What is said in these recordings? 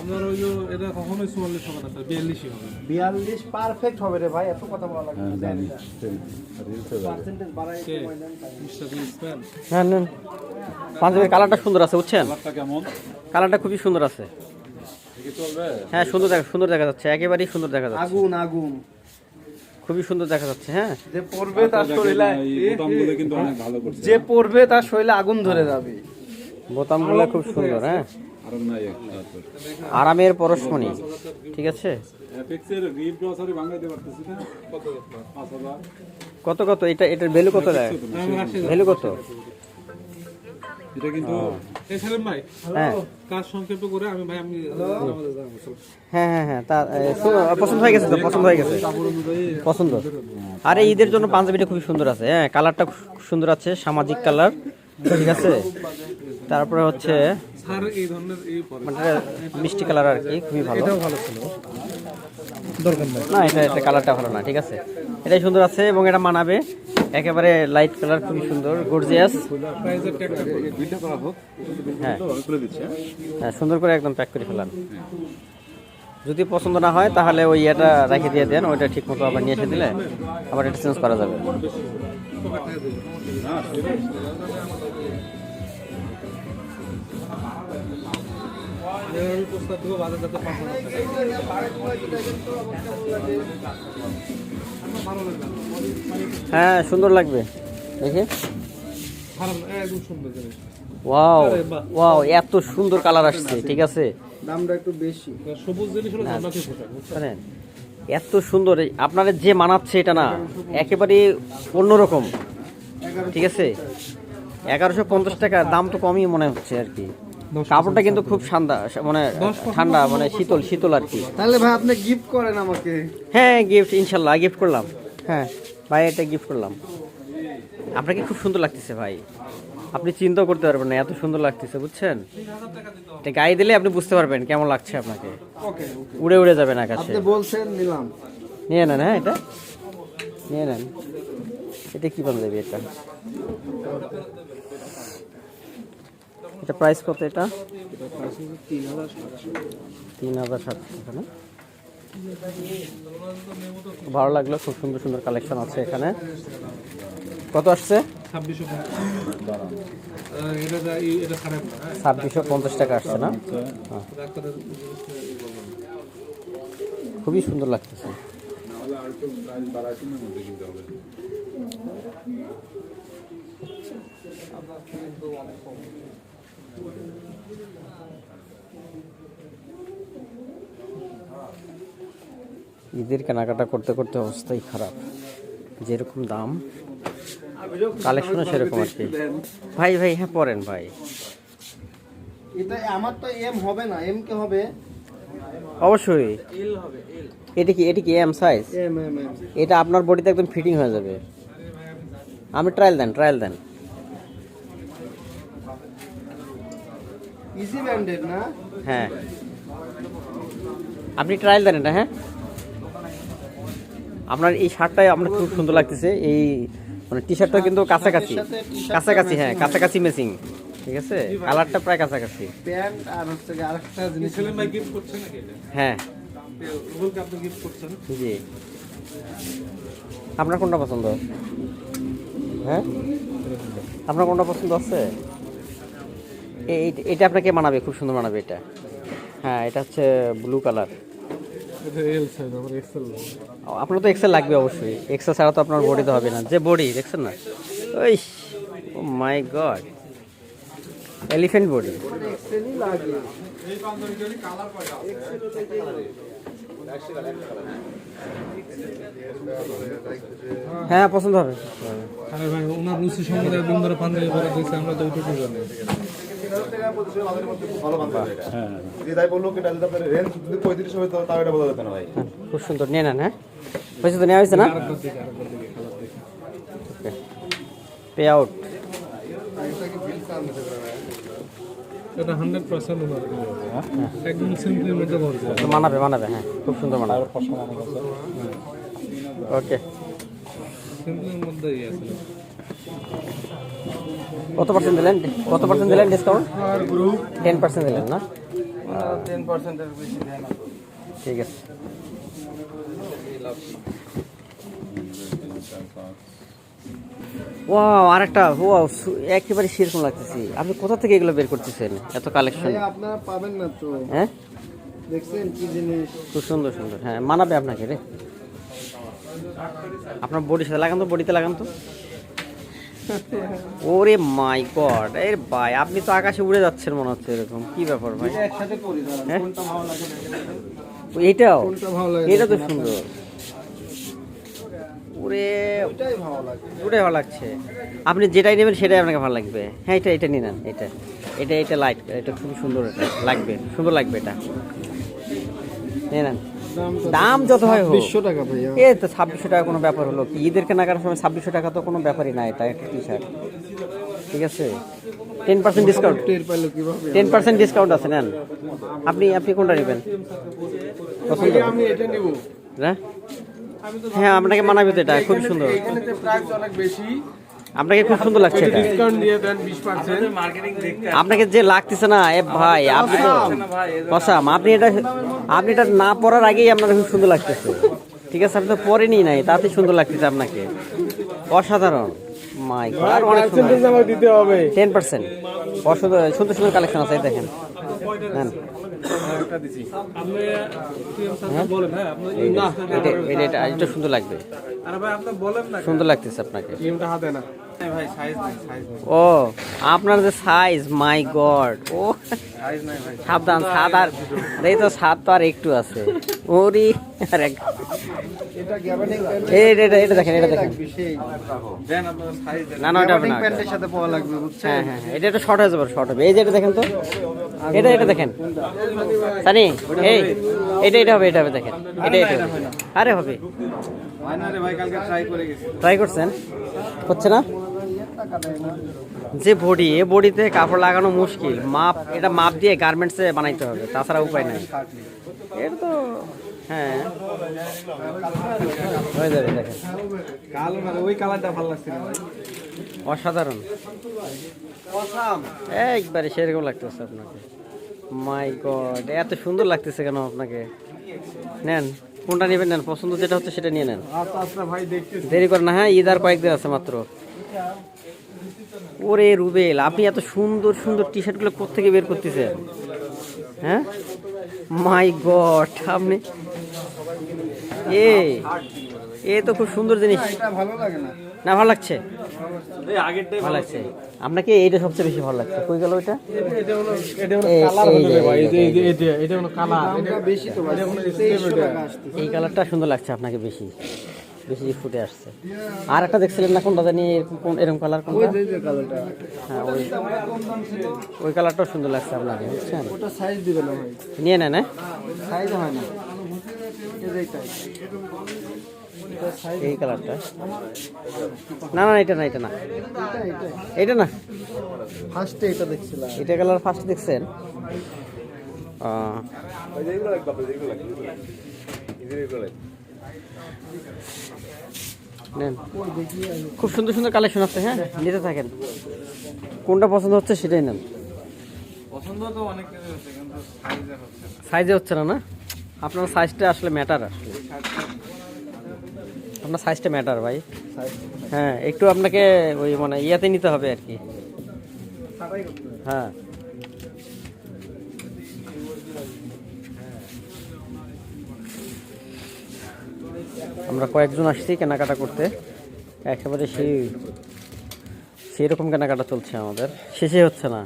আপনার ওই বিয়াল্লিশ পারফেক্ট হবে রে ভাই এত কথা বলা কালারটা সুন্দর আছে বুঝছেন কালারটা খুবই সুন্দর আছে হ্যাঁ সুন্দর সুন্দর দেখা যাচ্ছে একেবারেই সুন্দর দেখা যাচ্ছে আগুন আগুন খুবই সুন্দর দেখা যাচ্ছে হ্যাঁ? যে পড়বে তার শরীরে বোতামগুলো কিন্তু অনেক ভালো করছে। যে পড়বে তার শরীরে আগুন ধরে যাবে। বোতামগুলো খুব সুন্দর হ্যাঁ? আরামের পরশমণি ঠিক আছে? কত কত কত? এটা এটার ভ্যালু কত দেয়? ভ্যালু কত? এটা কিন্তু এই সালেম ভাই হ্যাঁ। কাজ সংক্ষেপ করে আমি ভাই আমি। হ্যাঁ হ্যাঁ হ্যাঁ তা পছন্দ হয়ে গেছে তো পছন্দ হয়ে গেছে। পছন্দ। আরে ঈদের জন্য পাঞ্জাবিটা খুবই সুন্দর আছে হ্যাঁ কালারটা খুব সুন্দর আছে সামাজিক কালার ঠিক আছে। তারপরে হচ্ছে এই ধরনের এই পরে। মানে মিষ্টি কালার আর কি খুবই ভালো। এটাও ভালো ছিল। দরকার না এটা এটা কালারটা ভালো না ঠিক আছে। এটাই সুন্দর আছে এবং এটা মানাবে। একেবারে লাইট কালার খুবই সুন্দর গর্জিয়াস হ্যাঁ। হ্যাঁ হ্যাঁ সুন্দর করে একদম প্যাক করে ফেলান। যদি পছন্দ না হয় তাহলে ওই এটা রেখে দিয়ে দেন ওইটা ঠিক মতো আবার নিয়ে এসে দিলে আবার এটা চেঞ্জ করা যাবে। প্রস্তাব দেবো বাজার যাতে পাঁচ হ্যাঁ সুন্দর লাগবে। দেখি। ওয়াও ওয়াও এত সুন্দর কালার আসছে ঠিক আছে? দামটা একটু বেশি। সবুজ জিনিস হলো এত সুন্দর এই আপনাদের যে মানাচ্ছে এটা না একেবারে অন্যরকম ঠিক আছে? এগারোশো পঞ্চাশ টাকা দাম তো কমই মনে হচ্ছে আর কি। কাপড়টা কিন্তু খুব ঠান্ডা মানে ঠান্ডা মানে শীতল শীতল আর কি। তাহলে ভাই আপনি গিফট করেন আমাকে। হ্যাঁ গিফট ইনশাল্লাহ গিফট করলাম। হ্যাঁ। ভাই এটা গিফট করলাম। আপনাকে খুব সুন্দর লাগতেছে ভাই। আপনি চিন্তা করতে পারবেন না এত সুন্দর লাগতেছে বুঝছেন? এটা গায়ে দিলে আপনি বুঝতে পারবেন কেমন লাগছে আপনাকে। ওকে উড়ে উড়ে যাবেন আকাশে। আপনি বলছেন নিলাম। নিয়ে নেন হ্যাঁ এটা? নিয়ে নেন। এটা কি পাঞ্জাবি এটা এটা প্রাইস কত এটা? তিন হাজার সাতশো তিন হাজার সাতশো টাকা না? খুব ভালো লাগল খুব সুন্দর সুন্দর কালেকশন আছে এখানে। কত আসছে? ছাব্বিশশো পঞ্চাশ। টাকা আসছে না? হ্যাঁ, খুবই সুন্দর লাগতেছে। কিনতে হবে ঈদের কেনাকাটা করতে করতে অবস্থাই খারাপ। যেরকম দাম কালেকশনও সেরকম আর কি। ভাই ভাই হ্যাঁ পড়েন ভাই। এটা আমার তো এম হবে না এম কে হবে? অবশ্যই। এটা কি এটা কি M size M M M এটা আপনার বডিতে একদম ফিটিং হয়ে যাবে। আমি ট্রায়াল দেন ট্রায়াল দেন। ইজি ব্যান্ডেড না হ্যাঁ। আপনি ট্রায়াল দেন এটা হ্যাঁ? আপনার এই শার্টটাই আপনার খুব সুন্দর লাগতেছে। এই মানে টি শার্টটা কিন্তু কাছাকাছি। কাছাকাছি হ্যাঁ কাছাকাছি মেসিং ঠিক আছে? কালারটা প্রায় কাছাকাছি। প্যান্ট আর হচ্ছে আরেকটা জিনিস সেলিম ভাই গিফট করছেন নাকি হ্যাঁ। আপনি গিফট করছেন? জি। আপনার কোনটা পছন্দ? হ্যাঁ? আপনার কোনটা পছন্দ আছে? এটা আপনাকে মানাবে খুব সুন্দর মানাবে এটা। হ্যাঁ এটা হচ্ছে ব্লু কালার আপনার তো এক্সেল লাগবে অবশ্যই। এক্সেল ছাড়া তো আপনার বডি তো হবে না। যে বডি দেখছেন না? ওই oh my god elephant body হ্যাঁ পছন্দ হবে। আরে ভাই ওনার রুচি সম্বন্ধে একদম ধরে পাঞ্জাবি পরে দিয়েছে আমরা তো ওইটুকু জানি। হ্যাঁ না হ্যাঁ, খুব সুন্দর নিয়ে নেন হ্যাঁ। হয়েছে তো নেওয়া হয়েছে না পে আউট মানাবে মানাবে হ্যাঁ খুব সুন্দর মানাবে ওকে সিম্পলের মধ্যে ইয়ে আছে কত পার্সেন্ট দিলেন? কত পার্সেন্ট দিলেন ডিসকাউন্ট টেন পার্সেন্ট দিলেন না? টেন পার্সেন্টের বেশি দেয় ঠিক আছে। ওয়াও আরেকটা ওয়াও সু- একেবারে সেরকম লাগতেছি। আপনি কোথা থেকে এগুলো বের করতেছেন? এত কালেকশন আপনারা পাবেন না তো। হ্যাঁ? দেখছেন কি জিনিস? খুব সুন্দর সুন্দর। হ্যাঁ মানাবে আপনাকে রে। আপনার বডির সাথে লাগান তো বডিতে লাগান তো। ওরে মাই গড এর ভাই আপনি তো আকাশে উড়ে যাচ্ছেন মনে হচ্ছে এরকম। কি ব্যাপার ভাই? একসাথে করি হ্যাঁ? কোনটা ভালো লাগে। এইটাও কোনটা ভালো লাগে এটা তো সুন্দর। ওরে ওইটাই ভালো লাগে। ওটাই ভালো লাগছে। আপনি যেটাই নেবেন সেটাই আপনাকে ভালো লাগবে। হ্যাঁ এটা এটা নিন এটা। এটা এটা লাইট এটা খুব সুন্দর এটা। লাগবে সুন্দর লাগবে এটা। নিয়ে নেন। দাম যত হয় হোক। টাকা ভাইয়া। এ তো ছাব্বিশশো টাকা কোনো ব্যাপার হলো কি? ঈদের কেনাকাটার সময় ছাব্বিশশো টাকা তো কোনো ব্যাপারই না এটা একটা টি শার্ট ঠিক আছে? Ten percent discount ten percent discount আছে নেন। আপনি আপনি কোনটা নেবেন? পছন্দ? হ্যাঁ? হ্যাঁ আপনাকে মানাবে তো এটা খুব সুন্দর। প্রাইস অনেক বেশি। আপনাকে খুব সুন্দর লাগছে এটা। ডিসকাউন্ট দিয়ে দেন বিশ পার্সেন্ট আপনাকে যে লাগতেছে না এ ভাই আপনি তো কসাম আপনি এটা আপনি এটা না পরার আগেই আপনার খুব সুন্দর লাগতেছে। ঠিক আছে আপনি তো পরেনি নাই তাতে সুন্দর লাগতেছে আপনাকে। অসাধারণ। মাই গড অনেক সুন্দর। দিতে হবে। সুন্দর সুন্দর কালেকশন আছে দেখেন। নেন। হ্যাঁ? আপনার এই যে, এটা এটা এটা এটা সুন্দর লাগবে। আরে ভাই আপনি বলেন না সুন্দর লাগতেছে আপনাকে। হাতে না। ও আপনার যে সাইজ মাই গড ও সাবধান সাত আর এই তো সাত তো আর একটু আছে। ওরি আর। এটা এটা এটা দেখেন এটা দেখেন। না না প্যান্টের সাথে পাওয়া লাগবে বুঝছেন হ্যাঁ হ্যাঁ হ্যাঁ, এটা একটু শর্ট হয়ে যাবে শর্ট হবে। এই যে এটা দেখেন তো। এটা এটা দেখেন। সানি এই এটা এটা হবে এটা হবে দেখেন। এটা এটা আরে হবে। ট্রাই করছেন? হচ্ছে না? যে বডি এ বডিতে কাপড় লাগানো মুশকিল। মাপ এটা মাপ দিয়ে গার্মেন্টসে বানাইতে হবে তাছাড়া উপায় নাই। এর তো হ্যাঁ। হয়ে যাবে দেখেন। ওই কালারটা ভালো লাগছে অসাধারণ। একবারে সেরকম লাগতেছে আপনাকে। মাই গড এত সুন্দর লাগতেছে কেন আপনাকে? নেন কোনটা নেবেন নেন? পছন্দ যেটা হচ্ছে সেটা নিয়ে নেন। আচ্ছা আচ্ছা দেরি করেন না হ্যাঁ ঈদ আর কয়েকদিন আছে মাত্র। ওরে রুবেল আপনি এত সুন্দর সুন্দর টি শার্টগুলো কোথেকে বের করতেছেন? হ্যাঁ? মাই গড আপনি এ এ তো খুব সুন্দর জিনিস। এটা ভালো লাগে না। না ভালো লাগছে? ভালো লাগছে। আপনাকে এইটা সবচেয়ে বেশি ভালো লাগছে? কই গেল ওইটা? এই কালারটা সুন্দর লাগছে আপনাকে বেশি। বেশি ফুটে আসছে। আর একটা দেখছিলেন না কোনটা জানি এরকম কোন এরকম কালার কোনটা? এই যে কালারটা হ্যাঁ ওই ওই কালারটাও সুন্দর লাগছে আপনাকে বুঝছেন? ওটা সাইজ দিবে নিয়ে নেন হ্যাঁ? সাইজ হয় না। এই কালারটা না না এটা না এটা না। এটা এটা না? ফার্স্টে এটা দেখছিলাম। এটা কালার ফার্স্ট দেখছেন? আহ, নেন। খুব সুন্দর সুন্দর কালেকশন আছে হ্যাঁ? নিতে থাকেন। কোনটা পছন্দ হচ্ছে সেটাই নেন। পছন্দ তো অনেক সাইজে হচ্ছে না। না আপনার সাইজটা আসলে ম্যাটার আসলে আপনার সাইজটা ম্যাটার ভাই। হ্যাঁ একটু আপনাকে ওই মানে ইয়াতে নিতে হবে আর কি। হ্যাঁ। আমরা কয়েকজন আসছি কেনাকাটা করতে। একেবারে সেই সেই রকম কেনাকাটা চলছে আমাদের। শেষে হচ্ছে না।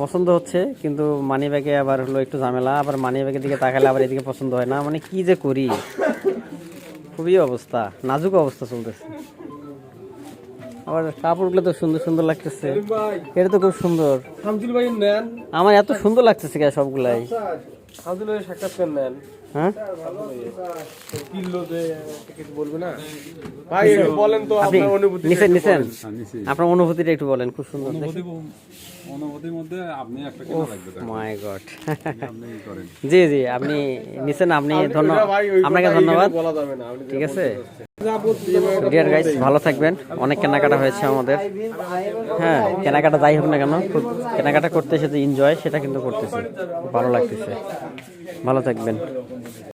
পছন্দ হচ্ছে কিন্তু মানি ব্যাগে আবার হলো একটু ঝামেলা। আবার মানি ব্যাগের দিকে তাকালে আবার এদিকে পছন্দ হয় না। মানে কি যে করি? খুবই অবস্থা। নাজুক অবস্থা চলতেছে। আবার কাপড়গুলো তো সুন্দর সুন্দর লাগতেছে। এটা তো খুব সুন্দর। আমার এত সুন্দর লাগতেছে সবগুলাই। নেন। হ্যাঁ? কিলো যে কিছু বলবে না? ভাই বলেন তো আপনি আপনার অনুভূতি নিছেন নিছেন? হ্যাঁ। আপনার অনুভূতিটা একটু বলেন খুব সুন্দর। অনুভূতির মধ্যে আপনি একটা কেনা লাগবে মাই গড আপনি ই করেন। জি জি আপনি নিছেন আপনি ধন্যবাদ আপনাকে ধন্যবাদ। বলা যাবে না। আপনি ঠিক আছে? ডিয়ার গাইস ভালো থাকবেন। অনেক কেনাকাটা হয়েছে আমাদের। হ্যাঁ কেনাকাটা যাই হোক না কেন কেনাকাটা করতে এসে যে এনজয় সেটা কিন্তু করতেছি। ভালো লাগতেছে। ভালো থাকবেন।